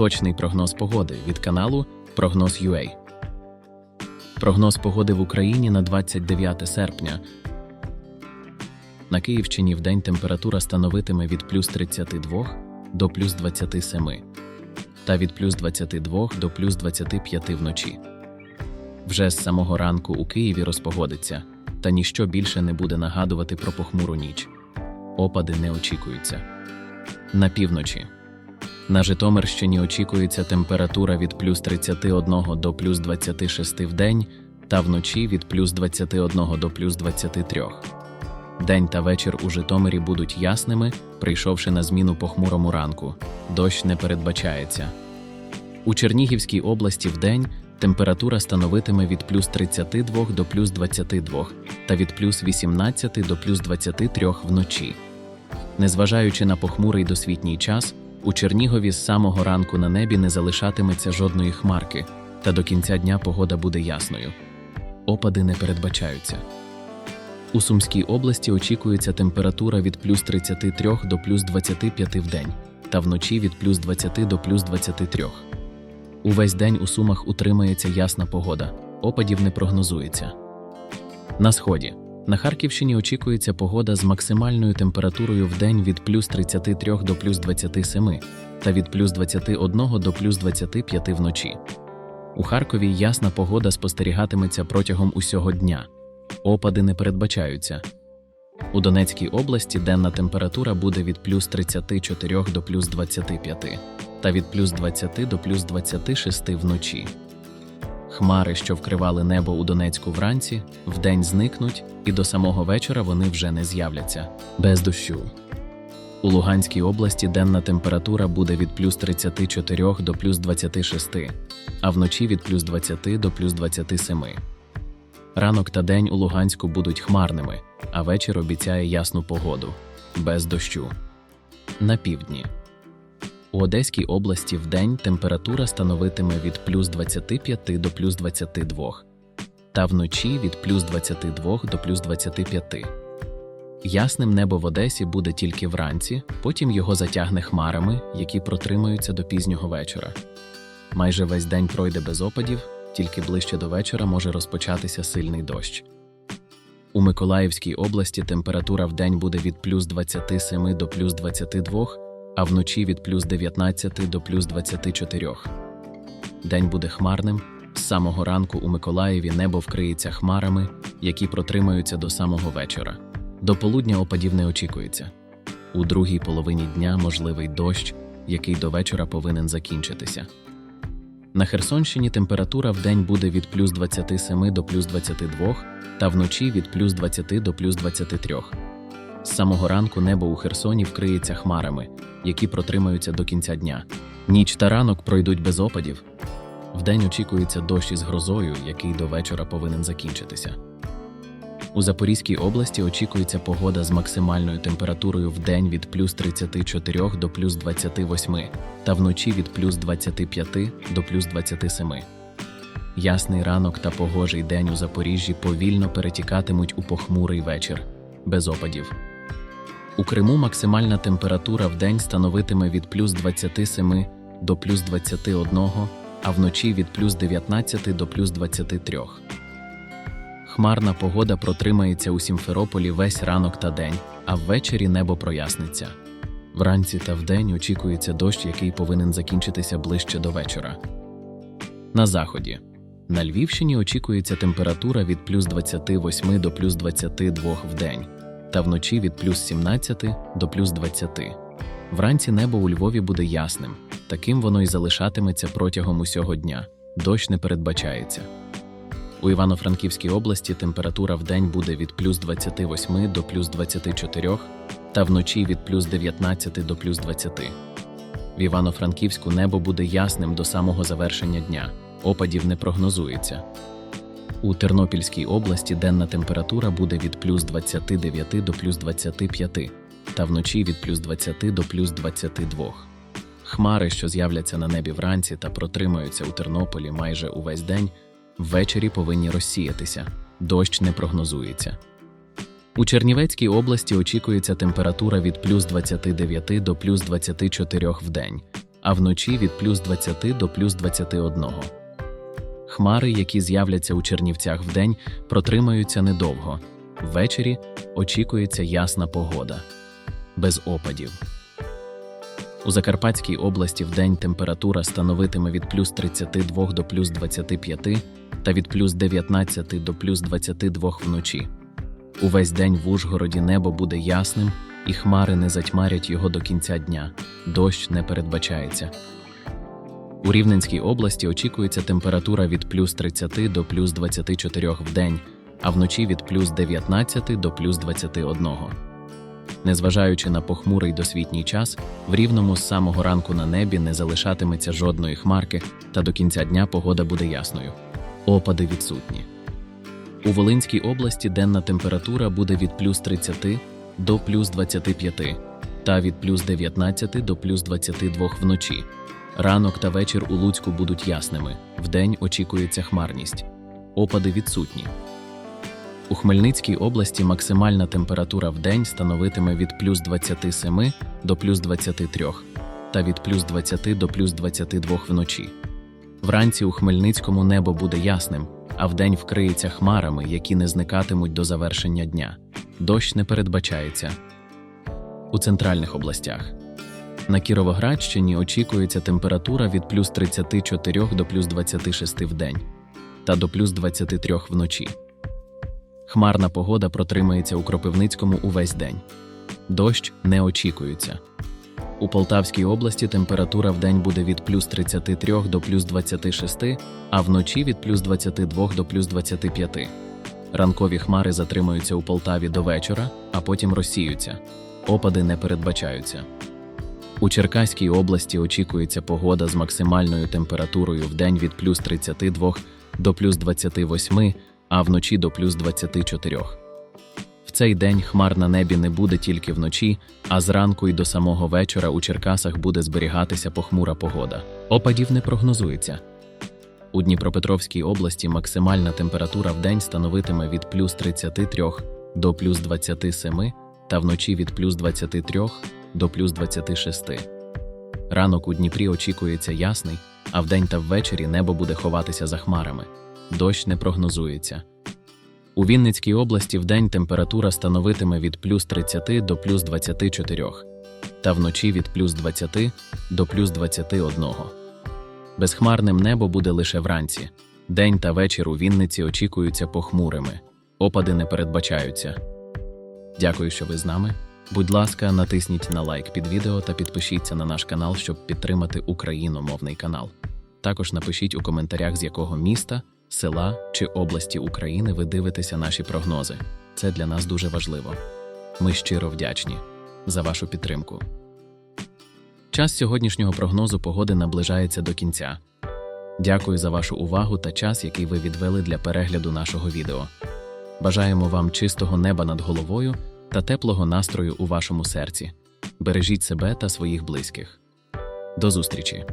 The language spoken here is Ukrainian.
Точний прогноз погоди від каналу Прогноз UA. Прогноз погоди в Україні на 29 серпня. На Київщині в день температура становитиме від плюс 32 до плюс 27 та від плюс 22 до плюс 25 вночі. Вже з самого ранку у Києві розпогодиться, та ніщо більше не буде нагадувати про похмуру ніч. Опади не очікуються. На півночі. На Житомирщині очікується температура від плюс 31 до плюс 26 в день та вночі від плюс 21 до плюс 23. День та вечір у Житомирі будуть ясними, прийшовши на зміну похмурому ранку. Дощ не передбачається. У Чернігівській області вдень температура становитиме від плюс 32 до плюс 22 та від плюс 18 до плюс 23 вночі. Незважаючи на похмурий досвітній час, у Чернігові з самого ранку на небі не залишатиметься жодної хмарки, та до кінця дня погода буде ясною. Опади не передбачаються. У Сумській області очікується температура від плюс 33 до плюс 25 в день, та вночі від плюс 20 до плюс 23. Увесь день у Сумах утримається ясна погода, опадів не прогнозується. На сході. На Харківщині очікується погода з максимальною температурою в день від плюс 33 до плюс 27 та від плюс 21 до плюс 25 вночі. У Харкові ясна погода спостерігатиметься протягом усього дня. Опади не передбачаються. У Донецькій області денна температура буде від плюс 34 до плюс 25 та від плюс 20 до плюс 26 вночі. Хмари, що вкривали небо у Донецьку вранці, вдень зникнуть, і до самого вечора вони вже не з'являться без дощу. У Луганській області денна температура буде від плюс 34 до плюс 26, а вночі від плюс 20 до плюс 27. Ранок та день у Луганську будуть хмарними, а вечір обіцяє ясну погоду без дощу. На півдні. У Одеській області вдень температура становитиме від плюс 25 до плюс 22, та вночі від плюс 22 до плюс 25. Ясним небо в Одесі буде тільки вранці, потім його затягне хмарами, які протримаються до пізнього вечора. Майже весь день пройде без опадів, тільки ближче до вечора може розпочатися сильний дощ. У Миколаївській області температура в день буде від плюс 27 до плюс 22, а вночі від плюс 19 до плюс 24. День буде хмарним. З самого ранку у Миколаєві небо вкриється хмарами, які протримаються до самого вечора. До полудня опадів не очікується. У другій половині дня можливий дощ, який до вечора повинен закінчитися. На Херсонщині температура в день буде від плюс 27 до плюс 22, та вночі від плюс 20 до плюс 23. З самого ранку небо у Херсоні вкриється хмарами, які протримаються до кінця дня. Ніч та ранок пройдуть без опадів. Вдень очікується дощ із грозою, який до вечора повинен закінчитися. У Запорізькій області очікується погода з максимальною температурою в день від плюс 34 до плюс 28 та вночі від плюс 25 до плюс 27. Ясний ранок та погожий день у Запоріжжі повільно перетікатимуть у похмурий вечір без опадів. У Криму максимальна температура в день становитиме від плюс 27 до плюс 21, а вночі від плюс 19 до плюс 23. Хмарна погода протримається у Сімферополі весь ранок та день, а ввечері небо проясниться. Вранці та вдень очікується дощ, який повинен закінчитися ближче до вечора. На заході. На Львівщині очікується температура від плюс 28 до плюс 22 в день, та вночі від плюс 17 до плюс 20. Вранці небо у Львові буде ясним, таким воно й залишатиметься протягом усього дня. Дощ не передбачається. У Івано-Франківській області температура в день буде від плюс 28 до плюс 24, та вночі від плюс 19 до плюс 20. В Івано-Франківську небо буде ясним до самого завершення дня. Опадів не прогнозується. У Тернопільській області денна температура буде від плюс 29 до плюс 25, та вночі від плюс 20 до плюс 22. Хмари, що з'являться на небі вранці та протримаються у Тернополі майже увесь день, ввечері повинні розсіятися. Дощ не прогнозується. У Чернівецькій області очікується температура від плюс 29 до плюс 24 в день, а вночі від плюс 20 до плюс 21. Хмари, які з'являться у Чернівцях вдень, протримаються недовго. Ввечері очікується ясна погода. Без опадів. У Закарпатській області вдень температура становитиме від плюс 32 до плюс 25 та від плюс 19 до плюс 22 вночі. Увесь день в Ужгороді небо буде ясним, і хмари не затьмарять його до кінця дня. Дощ не передбачається. У Рівненській області очікується температура від плюс 30 до плюс 24 в день, а вночі від плюс 19 до плюс 21. Незважаючи на похмурий досвітній час, в рівному з самого ранку на небі не залишатиметься жодної хмарки, та до кінця дня погода буде ясною. Опади відсутні. У Волинській області денна температура буде від плюс 30 до плюс 25 та від плюс 19 до плюс 22 вночі. Ранок та вечір у Луцьку будуть ясними. Вдень очікується хмарність. Опади відсутні. У Хмельницькій області максимальна температура в день становитиме від плюс 27 до плюс 23 та від плюс 20 до плюс 22 вночі. Вранці у Хмельницькому небо буде ясним, а вдень вкриється хмарами, які не зникатимуть до завершення дня. Дощ не передбачається. У центральних областях. На Кіровоградщині очікується температура від плюс 34 до плюс 26 в день та до плюс 23 вночі. Хмарна погода протримається у Кропивницькому увесь день. Дощ не очікується. У Полтавській області температура в день буде від плюс 33 до плюс 26, а вночі від плюс 22 до плюс 25. Ранкові хмари затримуються у Полтаві до вечора, а потім розсіються. Опади не передбачаються. У Черкаській області очікується погода з максимальною температурою в день від плюс 32 до плюс 28, а вночі до плюс 24. В цей день хмар на небі не буде тільки вночі, а зранку й до самого вечора у Черкасах буде зберігатися похмура погода. Опадів не прогнозується. У Дніпропетровській області максимальна температура в день становитиме від плюс 33 до плюс 27 та вночі від плюс 23 до плюс 26. Ранок у Дніпрі очікується ясний, а вдень та ввечері небо буде ховатися за хмарами. Дощ не прогнозується. У Вінницькій області вдень температура становитиме від плюс 30 до плюс 24, та вночі від плюс 20 до плюс 21. Безхмарним небо буде лише вранці. День та вечір у Вінниці очікуються похмурими. Опади не передбачаються. Дякую, що ви з нами. Будь ласка, натисніть на лайк під відео та підпишіться на наш канал, щоб підтримати україномовний канал. Також напишіть у коментарях, з якого міста, села чи області України ви дивитеся наші прогнози. Це для нас дуже важливо. Ми щиро вдячні за вашу підтримку. Час сьогоднішнього прогнозу погоди наближається до кінця. Дякую за вашу увагу та час, який ви відвели для перегляду нашого відео. Бажаємо вам чистого неба над головою та теплого настрою у вашому серці. Бережіть себе та своїх близьких. До зустрічі!